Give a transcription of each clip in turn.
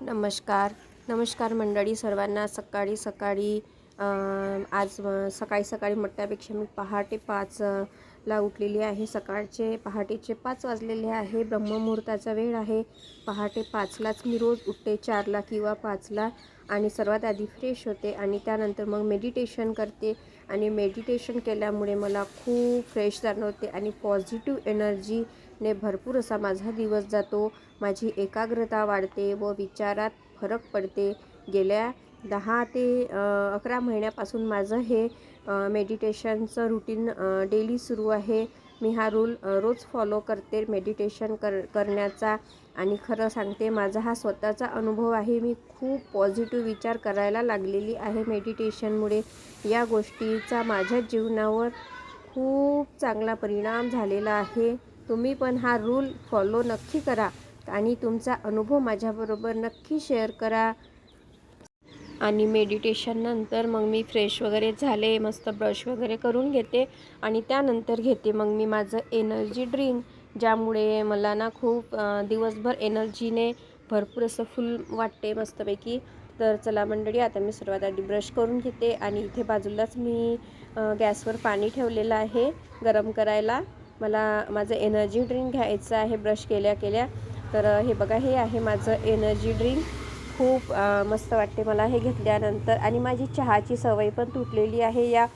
नमस्कार. नमस्कार मंडळी सर्वांना सकाळी सकाळी आज सकाळी सकाळी म्हटल्यापेक्षा मी पहाटे पाच ला उठलेली आहे. सकाळचे पहाटेचे पाच वाजलेले आहे. ब्रह्ममुहूर्ताचा वेळ आहे. पहाटे पाचलाच मी रोज उठते चारला किंवा पाचला आणि सर्वात आधी फ्रेश होते आणि त्यानंतर मग मेडिटेशन करते आणि मेडिटेशन केल्यामुळे मला खूप फ्रेश जाणवते आणि पॉझिटिव्ह एनर्जी ने भरपूर असा माझा दिवस जातो. माझी एकाग्रता वाढते व विचारात फरक पडते. गेल्या दहा ते अकरा महिन्यापासून माझं हे मेडिटेशनचं रुटीन डेली सुरू आहे. मी हा रूल रोज फॉलो करते मेडिटेशन कर करण्याचा. आणि खरं सांगते माझा हा स्वतःचा अनुभव आहे. मी खूप पॉझिटिव्ह विचार करायला लागलेली आहे मेडिटेशनमुळे. या गोष्टीचा माझ्या जीवनावर खूप चांगला परिणाम झालेला आहे. तुम्ही पण हा रूल फॉलो नक्की करा आणि तुमचा अनुभव माझ्याबरोबर नक्की शेअर करा. आणि मेडिटेशननंतर मग मी फ्रेश वगैरे झाले मस्त ब्रश वगैरे करून घेते आणि त्यानंतर घेते मग मी माझं एनर्जी ड्रिंक ज्यामुळे मला ना खूप दिवसभर एनर्जीने भरपूर असं फुल वाटते मस्तपैकी. तर चला मंडळी आता मी सर्वात आधी ब्रश करून घेते आणि इथे बाजूलाच मी गॅसवर पाणी ठेवलेलं आहे गरम करायला. मला माझं एनर्जी ड्रिंक घ्यायचं आहे ब्रश केल्या केल्या. तर हे बघा हे आहे माझं एनर्जी ड्रिंक खूप मस्त वाटते मला हे घेतल्यानंतर. आणि माझी चहाची सवय पण तुटलेली आहे या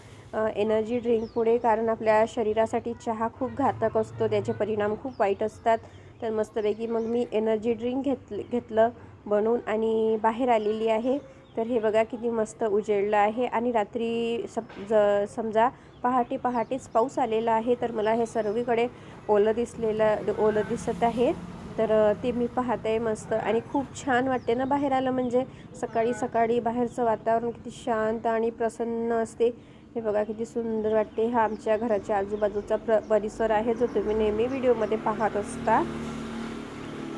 एनर्जी ड्रिंकमुळे कारण आपल्या शरीरासाठी चहा खूप घातक असतो. त्याचे परिणाम खूप वाईट असतात. तर मस्तपैकी मग मी एनर्जी ड्रिंक घेतलं घेतलं बनवून आणि बाहेर आलेली आहे. तर हे बघा किती मस्त उजेडलं आहे. आणि रात्री सप ज समजा पहाटे पहाटेच पाऊस आलेला आहे तर मला हे सर्वीकडे ओलं दिसलेलं ओलं दिसत आहे. तर ते मी पाहते मस्त आणि खूप छान वाटते ना बाहेर आलं म्हणजे. सकाळी सकाळी बाहेरचं वातावरण किती शांत आणि प्रसन्न असते. हे बघा किती सुंदर वाटते. हा आमच्या घराच्या आजूबाजूचा प्र परिसर आहे जो तुम्ही नेहमी व्हिडिओमध्ये पाहत असता.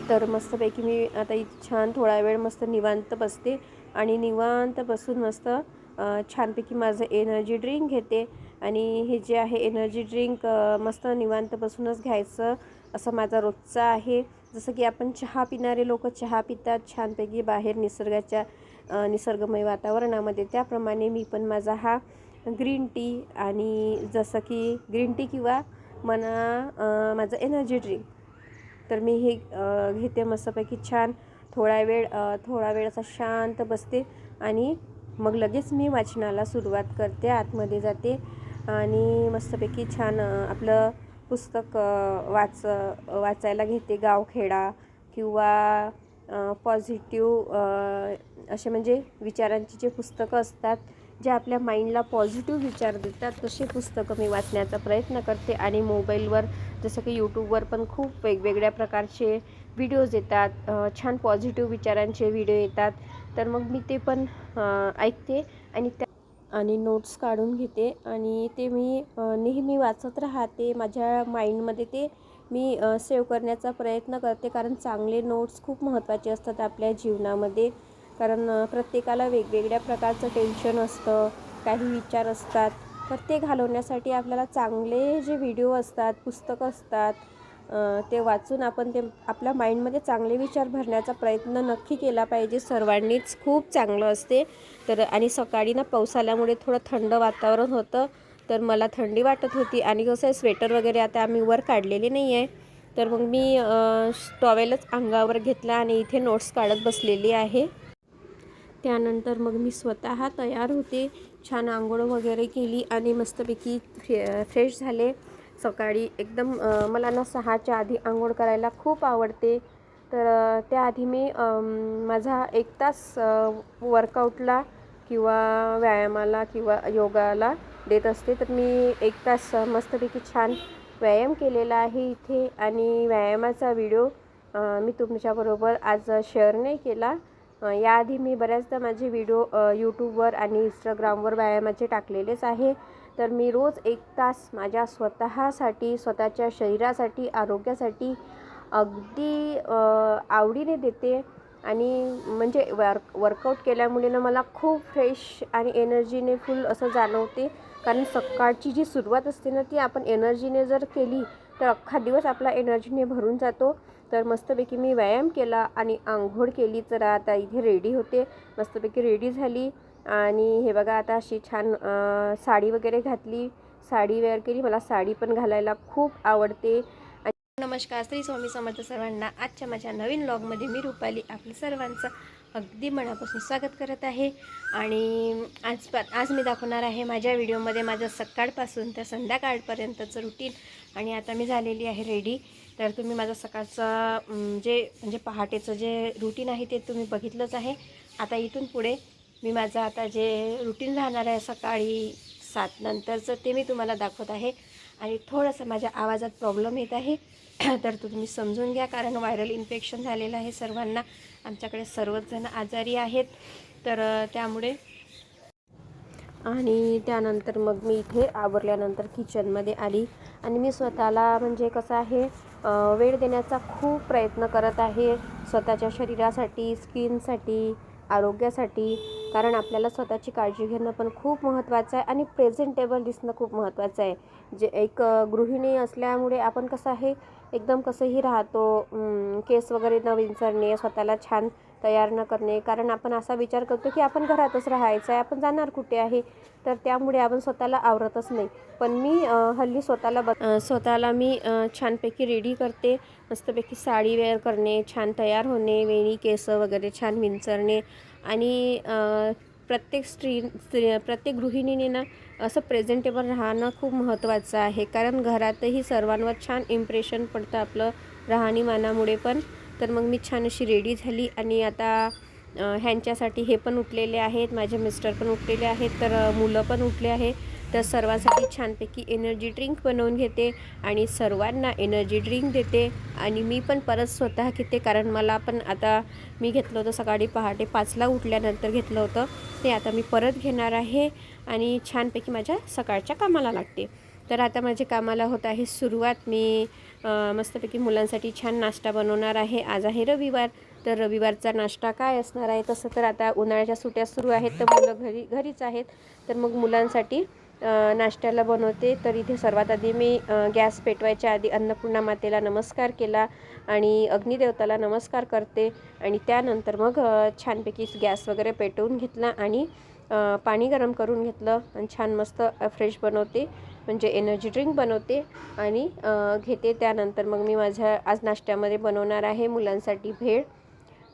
तर मस्तपैकी मी आता इथे छान थोडा वेळ मस्त निवांत बसते आणि निवांत बसून मस्त छानपैकी माझं एनर्जी ड्रिंक घेते. आणि हे जे आहे एनर्जी ड्रिंक मस्त निवांत बसूनच घ्यायचं असं माझा रोजचा आहे. जसं की आपण चहा पिणारे लोक चहा पितात छानपैकी बाहेर निसर्गाच्या निसर्गमय वातावरणामध्ये. त्याप्रमाणे मी पण माझा हा ग्रीन टी आणि जसं की ग्रीन टी किंवा मना माझं एनर्जी ड्रिंक तर मी हे घेते मस्तपैकी छान. थोडा वेळ थोडा वेळ असा शांत बसते आणि मग लगेच मी वाचनाला सुरुवात करते. आतमध्ये जाते. आणि मस्तपैकी छान आपलं पुस्तक वाच वाचायला घेते गावखेडा किंवा पॉझिटिव्ह असे म्हणजे विचारांची जे पुस्तकं असतात जे आपल्या माइंडला पॉझिटिव्ह विचार देतात तसे पुस्तकं मी वाचण्याचा प्रयत्न करते आणि मोबाईलवर जसं की यूट्यूबवर पण खूप वेगवेगळ्या प्रकारचे व्हिडिओज येतात छान पॉझिटिव्ह विचारांचे व्हिडिओ येतात तर मग मी ते पण ऐकते आणि त्या आणि नोट्स काढून घेते आणि ते मी नेहमी वाचत राहते. माझ्या माइंडमध्ये ते मी सेव्ह करण्याचा प्रयत्न करते कारण चांगले नोट्स खूप महत्त्वाचे असतात आपल्या जीवनामध्ये. कारण प्रत्येकाला वेगवेगळ्या प्रकारचं टेन्शन असतं काही विचार असतात. तर ते घालवण्यासाठी आपल्याला चांगले जे व्हिडिओ असतात पुस्तकं असतात ते वाचून आपण ते आपल्या माइंडमध्ये चांगले विचार भरण्याचा प्रयत्न नक्की केला पाहिजे. सर्वांनीच खूप चांगलं असते. तर आणि सकाळी ना पाऊस आल्यामुळे थोडं थंड वातावरण होतं. तर मला थंडी वाटत होती आणि कसं आहे स्वेटर वगैरे आता आम्ही वर काढलेले नाही आहे. तर मग मी टॉवेलच अंगावर घेतला आणि इथे नोट्स काढत बसलेली आहे. त्यानंतर मग मी स्वतः तयार होते. छान आंघोळ वगैरे केली आणि मस्तपैकी फ्रे फ्रेश झाले. सकाळी एकदम मला ना सहाच्या आधी आंघोळ करायला खूप आवडते. तर त्याआधी मी माझा एक तास वर्कआउटला किंवा व्यायामाला किंवा योगाला देत असते. तर मी एक तास मस्तपैकी छान व्यायाम केलेला आहे इथे. आणि व्यायामाचा व्हिडिओ मी तुमच्याबरोबर आज शेअर नाही केला. याआधी मी बऱ्याचदा माझे व्हिडिओ यूट्यूबवर आणि इंस्टाग्रामवर व्यायामाचे टाकलेलेच आहे. तर मी रोज एक तास माझ्या स्वतःसाठी स्वतःच्या शरीरासाठी आरोग्यासाठी अगदी आवडीने देते. आणि म्हणजे वर्क वर्कआउट केल्यामुळे ना मला खूप फ्रेश आणि एनर्जीने फुल असं जाणवते. कारण सकाळची जी सुरुवात असते ना ती आपण एनर्जीने जर केली तर अख्खा दिवस आपला एनर्जीने भरून जातो. तर मस्तपैकी मी व्यायाम केला आणि आंघोळ केली. तर आता इथे रेडी होते. मस्तपैकी रेडी झाली. आणि हे बघा आता अशी छान साडी वगैरे घातली. साडी वेअर केली. मला साडी पण घालायला खूप आवडते. नमस्कार श्री स्वामी समर्थ सर्वांना आजच्या माझ्या नवीन ब्लॉगमध्ये मी रुपाली आपल्या सर्वांचं अगदी मनापासून स्वागत करत आहे. आणि आज प आज मी दाखवणार आहे माझ्या व्हिडिओमध्ये माझं सकाळपासून तर संध्याकाळपर्यंतचं रुटीन आणि आता मी झालेली आहे रेडी तर तुम्ही माझं सकाळचं जे म्हणजे पहाटेचं जे रुटीन आहे ते तुम्ही बघितलंच आहे. आता इथून पुढे मी माझं आता जे रुटीन राहणार आहे सकाळी सात नंतरचं ते मी तुम्हाला दाखवत आहे. आणि थोडंसं माझ्या आवाजात प्रॉब्लेम येत आहे. तर तो तुम्ही समजून घ्या कारण व्हायरल इन्फेक्शन झालेलं आहे सर्वांना. आमच्याकडे सर्वच जण आजारी आहेत. तर त्यामुळे आणि त्यानंतर मग मी इथे आवरल्यानंतर किचनमध्ये आली. आणि मी स्वतःला म्हणजे कसं आहे वेळ देण्याचा खूप प्रयत्न करत आहे. स्वतःच्या शरीरासाठी स्किनसाठी आरोग्यासाठी कारण आपल्याला स्वतःची काळजी घेणं पण खूप महत्त्वाचं आहे आणि प्रेझेंटेबल दिसणं खूप महत्त्वाचं आहे. जे एक गृहिणी असल्यामुळे आपण कसं आहे एकदम कसंही राहतो केस वगैरे न विंचरणे स्वतःला छान तयार न करणे. कारण आपण असा विचार करतो की आपण घरातच राहायचं आहे आपण जाणार कुठे आहे? तर त्यामुळे आपण स्वतःला आवरतच नाही. पण मी हल्ली स्वतःला ब स्वतःला मी छानपैकी रेडी करते. मस्तपैकी साडी वेअर करणे छान तयार होणे वेणी केस वगैरे छान विंचरणे. आणि प्रत्येक स्त्री स्त्री प्रत्येक गृहिणीने ना असं प्रेझेंटेबल राहणं खूप महत्त्वाचं आहे. कारण घरातही सर्वांवर छान इम्प्रेशन पडतं आपलं राहणीमानामुळे पण. तर मग मी छान अशी रेडी झाली आणि आता ह्यांच्यासाठी हे पण उठलेले आहेत माझे मिस्टर पण उठलेले आहेत तर मुलं पण उठले आहे. तर सर्वांसाठी छानपैकी एनर्जी ड्रिंक बनवून घेते आणि सर्वांना एनर्जी ड्रिंक देते आणि मी पण परत स्वतः घेते कारण मला पण आता मी घेतलं होतं सकाळी पहाटे पाचला उठल्यानंतर घेतलं होतं. ते आता मी परत घेणार आहे आणि छानपैकी माझ्या सकाळच्या कामाला लागते. तर आता माझ्या कामाला होत आहे सुरुवात. मी मस्तपैकी मुलांसाठी छान नाश्ता बनवणार आहे. आज आहे रविवार. तर रविवारचा नाश्ता काय असणार आहे? तसं तर आता उन्हाळ्याच्या सुट्या सुरू आहेत तर मुलं घरी घरीच आहेत. तर मग मुलांसाठी नाश्त्याला बनवते. तर इथे सर्वात आधी मी गॅस पेटवायच्या आधी अन्नपूर्णा मातेला नमस्कार केला आणि अग्निदेवताला नमस्कार करते. आणि त्यानंतर मग छानपैकी गॅस वगैरे पेटवून घेतला आणि पाणी गरम करून घेतलं आणि छान मस्त फ्रेश बनवते. म्हणजे एनर्जी ड्रिंक बनवते आणि घेते. त्यानंतर मग मी माझ्या आज नाश्त्यामध्ये बनवणार आहे मुलांसाठी भेळ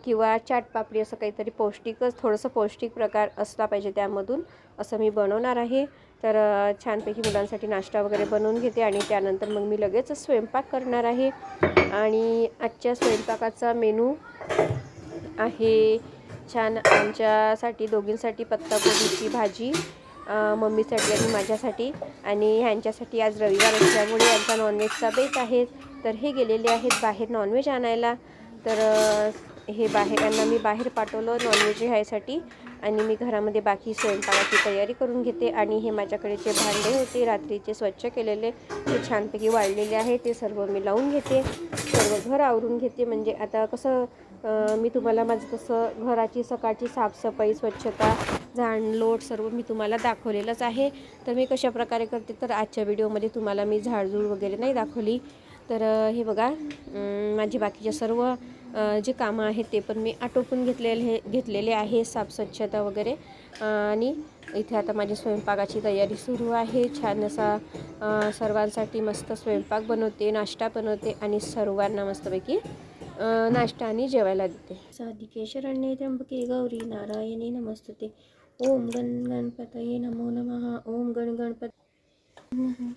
किंवा चाट पापडी असं काहीतरी पौष्टिकच थोडंसं पौष्टिक प्रकार असला पाहिजे त्यामधून असं मी बनवणार आहे. तर छानपैकी मुलांसाठी नाश्ता वगैरे बनवून घेते आणि त्यानंतर मग मी लगेच स्वयंपाक करणार आहे. आणि आजच्या स्वयंपाकाचा मेनू आहे छान आमच्यासाठी दोघींसाठी पत्ताकोबीची भाजी मम्मीसाठी आणि माझ्यासाठी आणि ह्यांच्यासाठी आज रविवार असल्यामुळे यांचा नॉनव्हेजचा बेत आहे. तर हे गेलेले आहेत बाहेर नॉनव्हेज आणायला. तर हे बाहेर यांना मी बाहेर पाठवलं नॉनव्हेज ह्यासाठी आणि मी घरामध्ये बाकी स्वयंपाकाची तयारी करून घेते आणि हे माझ्याकडे जे भांडे होते रात्रीचे स्वच्छ केलेले ते छानपैकी वाळलेले आहे ते सर्व मी लावून घेते. सर्व घर आवरून घेते. म्हणजे आता कसं मी तुम्हाला माझं तसं घराची सकाळची साफसफाई स्वच्छता झाडलोट सर्व मी तुम्हाला दाखवलेलंच आहे. तर मी कशा प्रकारे करते तर आजच्या व्हिडिओमध्ये तुम्हाला मी झाडझूड वगैरे नाही दाखवली. तर हे बघा माझे बाकीचे सर्व जे कामं आहेत ते पण मी आटोपून घेतलेले घेतलेले आहे साफ स्वच्छता वगैरे आणि इथे आता माझी स्वयंपाकाची तयारी सुरू आहे. छान असा सर्वांसाठी मस्त स्वयंपाक बनवते नाश्ता बनवते आणि सर्वांना मस्तपैकी नाश्ता आणि जेवायला देते. साधिके शरण्ये त्र्यंबके गौरी नारायणी नमस्तुते. ओम गण गणपतये नमो नमः. ओम गण गणपत नमः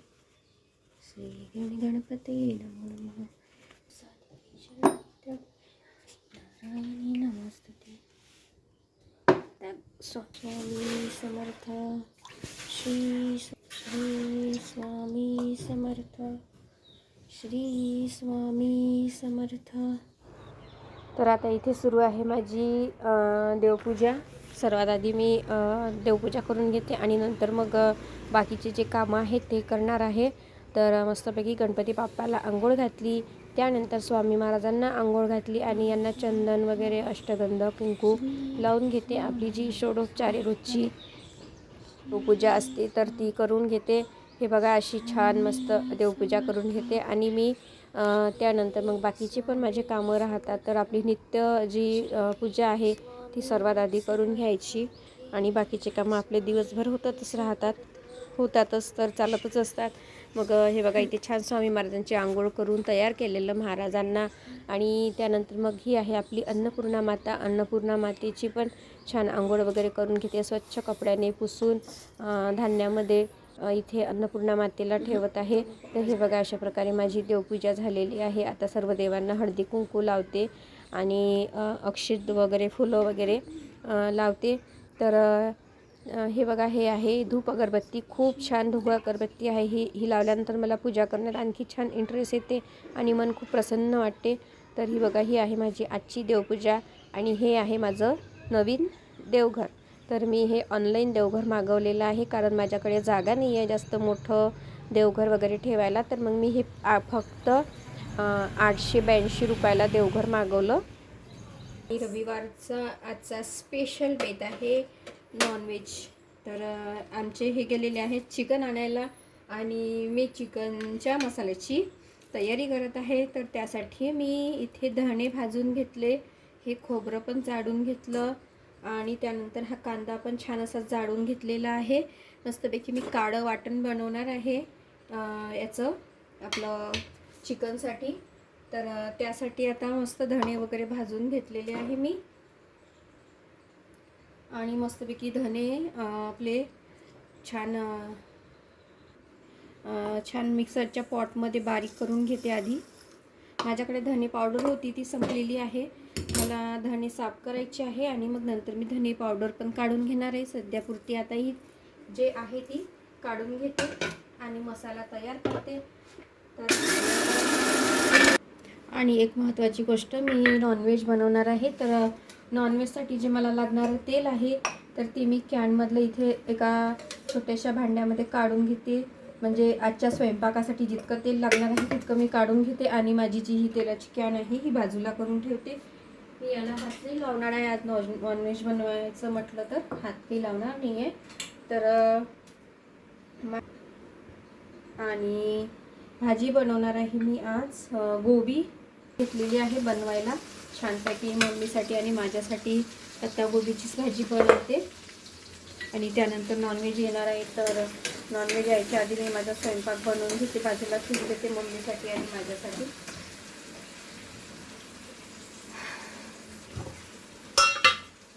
श्री गण गणपतये नमो नमः. नारायणी नमस्तुते. स्वामी समर्थ. श्री श्री स्वामी समर्थ. श्री स्वामी समर्थ. तर आता इथे सुरू आहे माझी देवपूजा. सर्वात आधी मी देवपूजा करून घेते आणि नंतर मग बाकीचे जे कामं आहेत ते करणार आहे. तर मस्तपैकी गणपती बाप्पाला आंघोळ घातली. त्यानंतर स्वामी महाराजांना आंघोळ घातली आणि यांना चंदन वगैरे अष्टगंध कुंकू लावून घेते. आपली जी षोडोपचारे रोजची देवपूजा असते तर ती करून घेते. हे बघा अशी छान मस्त देवपूजा करून घेते. आणि मी त्यानंतर मग बाकीचे पण माझे कामं राहतात. तर आपली नित्य जी पूजा आहे ती सर्वात आधी करून घ्यायची. आणि बाकीचे कामं आपले दिवसभर होतातच राहतात. होतातच तर चालतच असतात. मग हे बघा इथे छान स्वामी महाराजांची आंघोळ करून तयार केलेलं महाराजांना. आणि त्यानंतर मग ही आहे आपली अन्नपूर्णा माता. अन्नपूर्णा मातेची पण छान आंघोळ वगैरे करून घेते. स्वच्छ कपड्याने पुसून धान्यामध्ये इथे अन्नपूर्णा मातेला ठेवत आहे. तर हे बघा अशा प्रकारे माझी देवपूजा झालेली आहे. आता सर्व देवांना हळदी कुंकू लावते आणि अक्षित वगैरे फुलं वगैरे लावते. तर हे बघा हे आहे. धूप अगरबत्ती खूप छान धूप अगरबत्ती आहे. ही ही लावल्यानंतर मला पूजा करण्यात आणखी छान इंटरेस्ट येते आणि मन खूप प्रसन्न वाटते. तर ही बघा ही आहे माझी आजची देवपूजा आणि हे आहे माझं नवीन देवघर. तर मी हे ऑनलाईन देवघर मागवलेलं आहे. कारण माझ्याकडे जागा नाही आहे जास्त मोठं देवघर वगैरे ठेवायला. तर मग मी हे फक्त आठशे ब्याऐंशी रुपयाला देवघर मागवलं. रविवारचा आजचा स्पेशल बेत आहे. नॉनव्हेज तर आमचे हे गेलेले आहेत चिकन आणायला आणि मी चिकनच्या मसाल्याची तयारी करत आहे. तर त्यासाठी मी इथे धणे भाजून घेतले. हे खोबरं पण चाडून घेतलं. आणि त्यानंतर हा कांदा पण छान असा जाळून घेतलेला आहे. मस्तपैकी मी काळं वाटण बनवणार आहे याचं आपलं चिकनसाठी. तर त्यासाठी आता मस्त धणे वगैरे भाजून घेतलेले आहे मी. आणि मस्तपैकी धणे आपले छान छान मिक्सरच्या पॉटमध्ये बारीक करून घेते आधी. माझ्याकडे धने पावडर होती ती संपलेली आहे. मला धणे साफ करायचे आहे आणि मग नंतर मी धणे पावडर पण काढून घेणार आहे. सध्यापुरती आता ही जे आहे ती काढून घेते आणि मसाला तयार करते. तर आणि एक महत्त्वाची गोष्ट मी नॉनव्हेज बनवणार आहे. तर नॉनव्हेजसाठी जे मला लागणारं तेल आहे तर ते मी कॅनमधलं इथे एका छोट्याशा भांड्यामध्ये काढून घेते. म्हणजे आजच्या स्वयंपाकासाठी जितकं तेल लागणार आहे तितकं मी काढून घेते आणि माझी जी ही तेलाची कॅन आहे ही बाजूला करून ठेवते. मी याला हात नाही लावणार आहे. आज नॉन नॉनव्हेज बनवायचं म्हटलं तर हात लावणार नाही आहे तर आणि भाजी बनवणार आहे मी आज. गोबी घेतलेली आहे बनवायला. छानपैकी मम्मीसाठी आणि माझ्यासाठी आता गोबीचीच भाजी बनवते. आणि त्यानंतर नॉनव्हेज येणार आहे. तर नॉनव्हेज यायच्या आधी मी माझा स्वयंपाक बनवून घेते. बाजूला ठेवून देते मम्मीसाठी आणि माझ्यासाठी.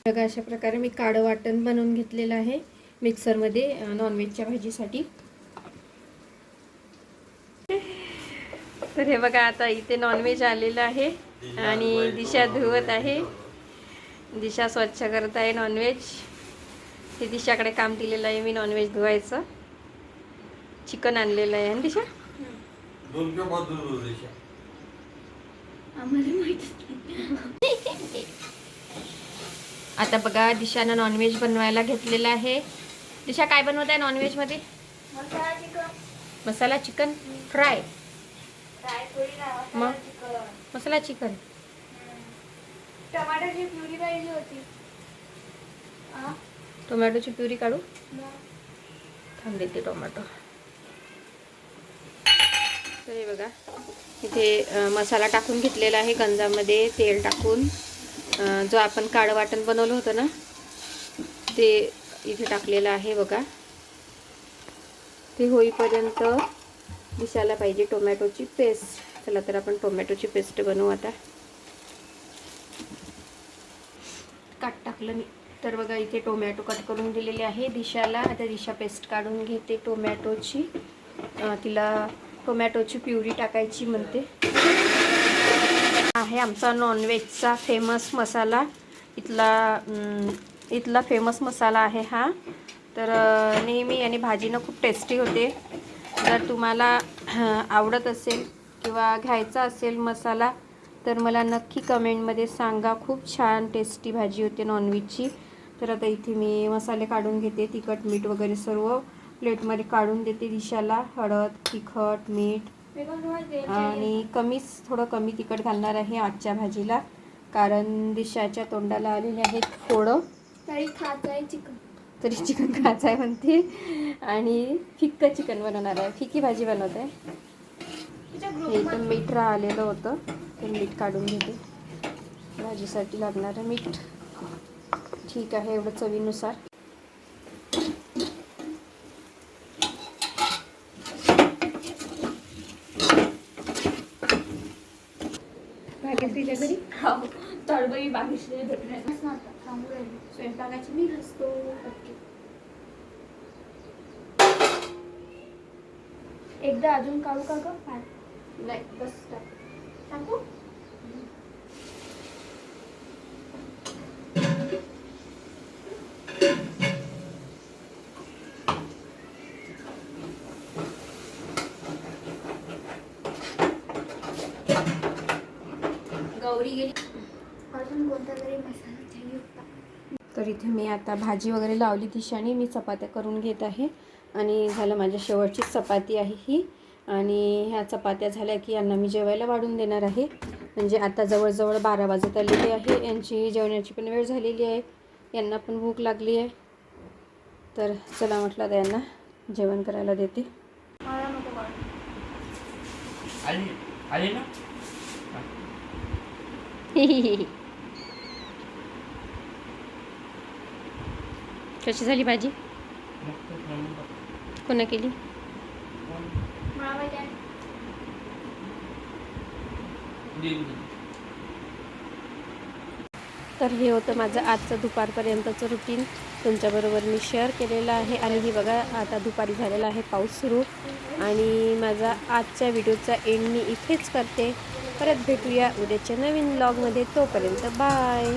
बघा अशा प्रकारे मी काळं वाटण बनवून घेतलेलं आहे मिक्सरमध्ये नॉनव्हेजच्या भाजीसाठी. तर हे बघा आता इथे नॉनव्हेज आलेलं आहे आणि दिशा धुवत आहे. दिशा स्वच्छ करत आहे नॉनव्हेज ते दिशाकडे काम दिलेलं आहे मी नॉनव्हेज धुवायचं. चिकन आणलेलं आहे आणि दिशा? दोन किंवा पाच दूध होते देशा. आता बघा दिशानं नॉनव्हेज बनवायला घेतलेलं आहे. दिशा काय बनवत आहे नॉनव्हेजमध्ये masala chicken. Masala chicken? Fry मग? मसाला चिकन. टमाटरची प्युरी पाहिजे होती? टोमॅटोची प्युरी काढू? थांब देते टोमॅटो. तर हे बघा इथे मसाला टाकून घेतलेला आहे गंजामध्ये तेल टाकून. जो आपण काळं वाटण बनवलं होतं ना ते इथे टाकलेलं आहे बघा. ते होईपर्यंत दिसायला पाहिजे टोमॅटोची पेस्ट. चला तर आपण टोमॅटोची पेस्ट बनवू आता. काट टाकलं मी. तर बघा इथे टोमॅटो कट करून दिलेले आहे. दिशाला आता दिशा पेस्ट काढून घेते टोमॅटोची. तिला टोमॅटोची प्युरी टाकायची म्हणते. आहे आमचा नॉनव्हेजचा फेमस मसाला. इथला इथला फेमस मसाला आहे हा. तर नेहमी आणि भाजीनं खूप टेस्टी होते. जर तुम्हाला आवडत असेल किंवा घ्यायचा असेल मसाला तर मला नक्की कमेंटमध्ये सांगा. खूप छान टेस्टी भाजी होते नॉनव्हेजची तर आता इथे मी मसाले काढून घेते. तिखट मीठ वगैरे सर्व प्लेटमध्ये काढून देते दिशाला. हळद तिखट मीठ आणि कमीच थोडं कमी तिखट घालणार आहे आजच्या भाजीला कारण दिशाच्या तोंडाला आलेले आहेत फोडं तरी खात आहे चिकन. तरी चिकन खायचं आहे म्हणते. आणि फिक्क चिकन बनवणार आहे. फिकी भाजी बनवत. आहे इथं मीठ राहिलेलं होतं. ते मीठ काढून घेते. भाजीसाठी लागणारं मीठ. ठीक आहे एवढं चवीनुसार भाग्यश्रीच्या घरी तळबई बागेश्री भेटणार सांगू राहिली स्वयंपाकाची मी घासतो एकदा अजून काढू का ग? नाही बस टाक. टाकू गौरी गेली अजून कोणता तरी मसाला चाहिए होता तर इथे मी आता भाजी वगैरे लावली दिशाने मी चपात्या करून घेत आहे. आणि झालं माझ्या शेवटचीच चपाती आहे ही. आणि ह्या चपात्या झाल्या की यांना मी जेवायला वाढून देणार आहे. म्हणजे आता जवळजवळ बारा वाजत आलेली आहे. यांची जेवणाची पण वेळ झालेली आहे. यांना पण भूक लागली आहे. तर चला म्हटलं आता यांना जेवण करायला देते. आली आली ना? कशी झाली भाजी? कोणा केली? तर हे होतं माझं आजचं दुपारपर्यंतचं रुटीन तुमच्याबरोबर मी शेअर केलेलं आहे. आणि ही बघा आता दुपारी झालेला आहे पाऊस सुरू. आणि माझा आजच्या व्हिडिओचा एंड मी इथेच करते. परत भेटूया उद्याच्या नवीन ब्लॉगमध्ये तोपर्यंत बाय